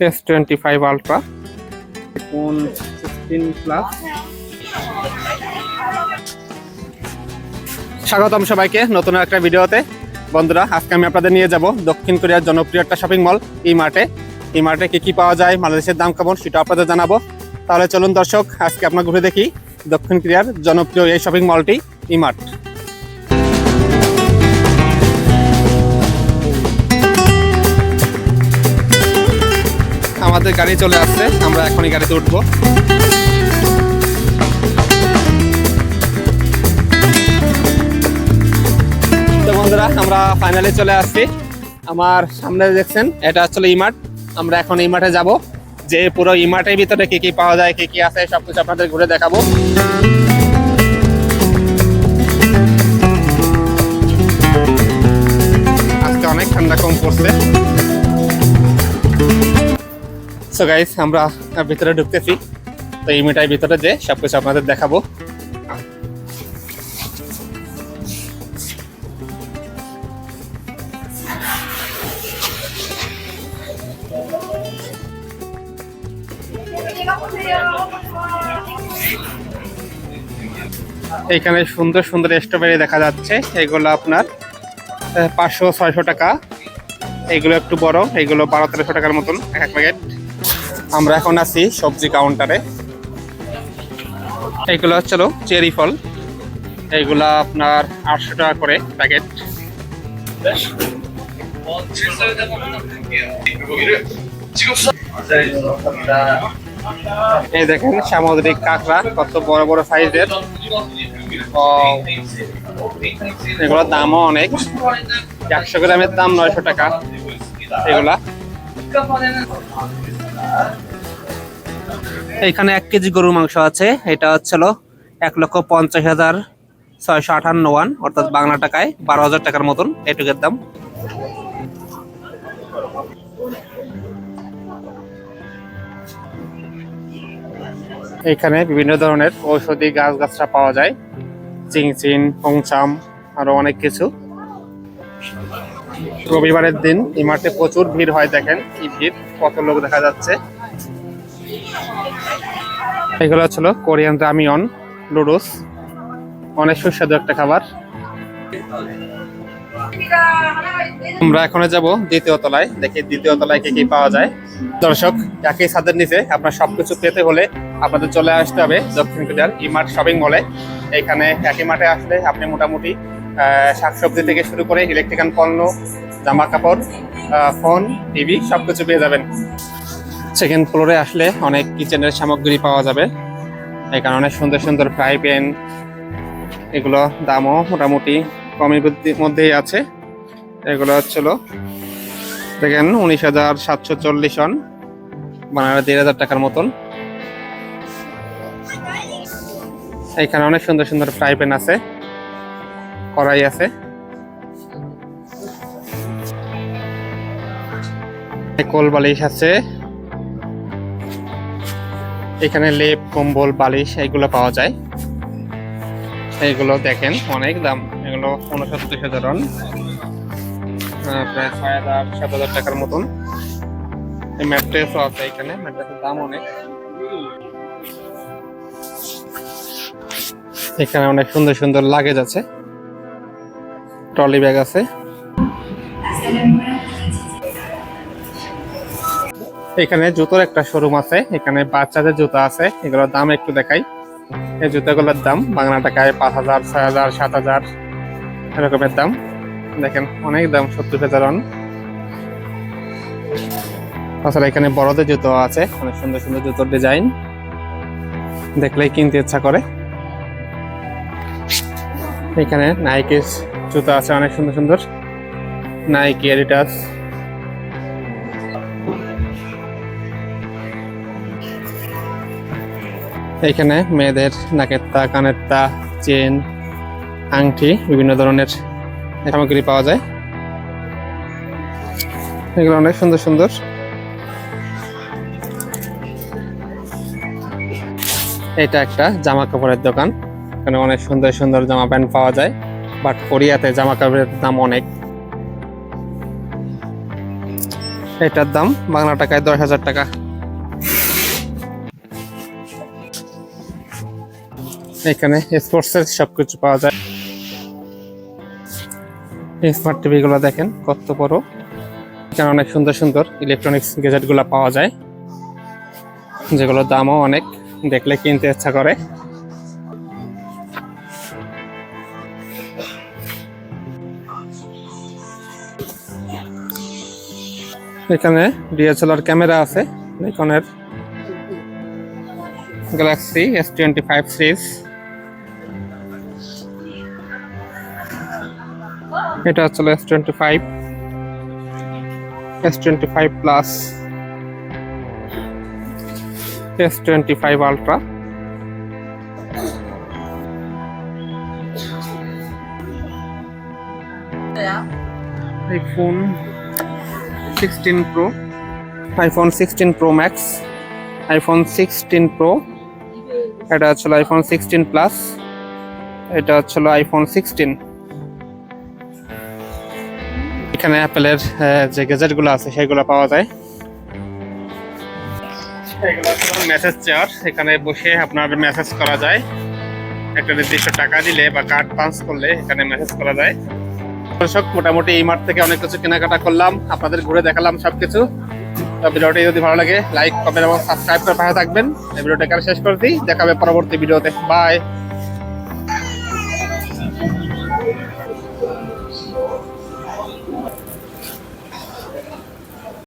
S twenty five ultra phone sixteen plus স্বাগতম সবাইকে নতুন একটা ভিডিওতে। বন্ধুরা আজকে আমি আপনাদের নিয়ে যাব দক্ষিণ কোরিয়ার জনপ্রিয় একটা শপিং মল ই মার্টে ই মার্টে কি কি পাওয়া যায় বাংলাদেশের দাম কেমন সেটা আপনাদের জানাব। তাহলে চলুন দর্শক আজকে আপনার ঘুরে দেখি দক্ষিণ কোরিয়ার জনপ্রিয় এই শপিং মলটি ই মার্ট আমাদের গাড়ি চলে আসছে, আমরা এখনই গাড়িতে উঠবো। তো বন্ধুরা, আমরা ফাইনালি চলে আসছি। আমার সামনে দেখছেন, এটা আসলে ইমার্ট। আমরা এখন ইমার্টে যাব। যে পুরো ইমার্টের ভিতরে কি কি পাওয়া যায়, কি কি আছে, সবকিছু আপনাদের ঘুরে দেখাবো। সো গাইস আমরা ভিতরে ঢুকতেছি। তো এই মিটার ভিতরে যে সবকিছু আপনাদের দেখাবো। এখানে সুন্দর সুন্দর স্ট্রবেরি দেখা যাচ্ছে। এগুলো আপনার পাঁচশো, ছয়শো টাকা। এগুলো একটু বড়, এগুলো বারো, তেরোশো টাকার মতন, এক এক প্যাকেট আমরা এখন আছি সবজি কাউন্টারে এগুলো হচ্ছিল চেরি ফল। এইগুলা আপনার আটশো টাকা করে প্যাকেট। এই দেখেন সামুদ্রিক কাঁকড়া, কত বড় বড় সাইজের। এগুলোর দামও অনেক। একশো গ্রামের দাম নয়শো টাকা। এগুলা। এখানে এক কেজি গরুর মাংস আছে। এটা হচ্ছিল এক লক্ষ পঞ্চাশ হাজার ছয়শো আটান্ন ওয়ান, অর্থাৎ বাংলা টাকায় বারো হাজার টাকার মতন এটুকের দাম। এখানে বিভিন্ন ধরনের ঔষধি গাছ গাছরা পাওয়া যায়। চিংচিন হংচাম আরও অনেক কিছু। রবিবারের দিন, এই মাঠে প্রচুর ভিড় হয় দেখেন, কি ভিড়, কত লোক দেখা যাচ্ছে। এগুলো ছিল কোরিয়ান রামিয়ন নুডলস, অনেক সুস্বাদু একটা খাবার। আমরা এখন যাব দ্বিতীয় তলায়, দেখি দ্বিতীয় তলায় কি কি পাওয়া যায়। দর্শক, একই ছাদের নিচে আপনার সবকিছু পেতে হলে আপনাদের চলে আসতে হবে দক্ষিণ কোরিয়ার ইমার্ট শপিং মলে। এখানে একই মাঠে আসলে আপনি মোটামুটি শাকসবজি থেকে শুরু করে ইলেকট্রিক্যাল পণ্য জামা কাপড় ফোন, টিভি, সবকিছু পেয়ে যাবেন। সেকেন্ড ফ্লোরে আসলে অনেক কিচেনের সামগ্রী পাওয়া যাবে। এখানে অনেক সুন্দর সুন্দর ফ্রাই প্যান এগুলো দামও মোটামুটি কমের মধ্যেই আছে। এগুলো হচ্ছিল দেখেন উনিশ হাজার সাতশো চল্লিশ সন বানালে দেড় হাজার টাকার মতন। এখানে অনেক সুন্দর সুন্দর ফ্রাই প্যান আছে। কড়াই আছে। কোল বালিশ আছে। এখানে লেপ, কম্বল, বালিশ এগুলো পাওয়া যায়। এইগুলো দেখেন অনেক দাম। এগুলো উনসত্তর রন। প্রায় ছয় হাজার, সাত হাজার টাকার মতন। এই ম্যাট্রেসও আছে এখানে। ম্যাট্রেসের দাম অনেক। এখানে অনেক সুন্দর সুন্দর লাগেজ আছে। ট্রলি ব্যাগ আছে। এখানে জুতোর একটা শোরুম আছে, এখানে বাচ্চাদের জুতো আছে, এগুলোর দাম একটু দেখাই। এই জুতোগুলোর দাম বাংলা টাকায় পাঁচ হাজার, ছয় হাজার, সাত হাজার, এরকমের দাম। দেখেন, অনেক দাম, সত্তর হাজার অন। তাছাড়া এখানে বড়দের জুতো আছে, অনেক সুন্দর সুন্দর জুতোর ডিজাইন দেখলেই কিনতে ইচ্ছা করে। এখানে নাইকের জুতো আছে অনেক সুন্দর সুন্দর। নাইকি এডিটাস এখানে মেয়েদের নাকের তা কানের তা চেন, আংটি, বিভিন্ন ধরনের সামগ্রী পাওয়া যায়। এগুলো অনেক সুন্দর সুন্দর। এটা একটা জামা কাপড়ের দোকান। এখানে অনেক সুন্দর সুন্দর জামা প্যান্ট পাওয়া যায়। বাট কোরিয়াতে জামা কাপড়ের দাম অনেক। এটার দাম বাংলা টাকায় দশ হাজার টাকা। এখানে স্পোর্টসের সবকিছু পাওয়া যায়। স্মার্ট টিভি গুলো দেখেন কত বড়। এখানে অনেক সুন্দর সুন্দর ইলেকট্রনিক্স গ্যাজেটগুলো পাওয়া যায়। যেগুলোর দামও অনেক। দেখলে কিনতে ইচ্ছা করে। এখানে ডিএসএলআর ক্যামেরা আছে নিকনের Galaxy S twenty five series এটা হচ্ছে S twenty five S twenty five plus S twenty five ultra iPhone sixteen pro iPhone sixteen pro max iPhone sixteen pro এটা হচ্ছিল আইফোন সিক্সটিন প্লাস এটা হচ্ছিল iPhone sixteen এখানে অ্যাপেলের যে গ্যাজেটগুলো আছে সেগুলো পাওয়া যায়। হচ্ছে মেসেজ চেয়ার এখানে বসে আপনার মেসেজ করা যায়। একটা নির্দিষ্ট টাকা দিলে বা কার্ড পাঞ্চ করলে এখানে মেসেজ করা যায়। দর্শক, মোটামুটি এই মাঠ থেকে অনেক কিছু কেনাকাটা করলাম, আপনাদের ঘুরে দেখালাম সবকিছু। তো ভিডিওটি যদি ভালো লাগে লাইক কমেন্ট এবং সাবস্ক্রাইব করে পাশে থাকবেন। এই ভিডিওটা এখানে শেষ করে দিই দেখাবে পরবর্তী ভিডিওতে। বাই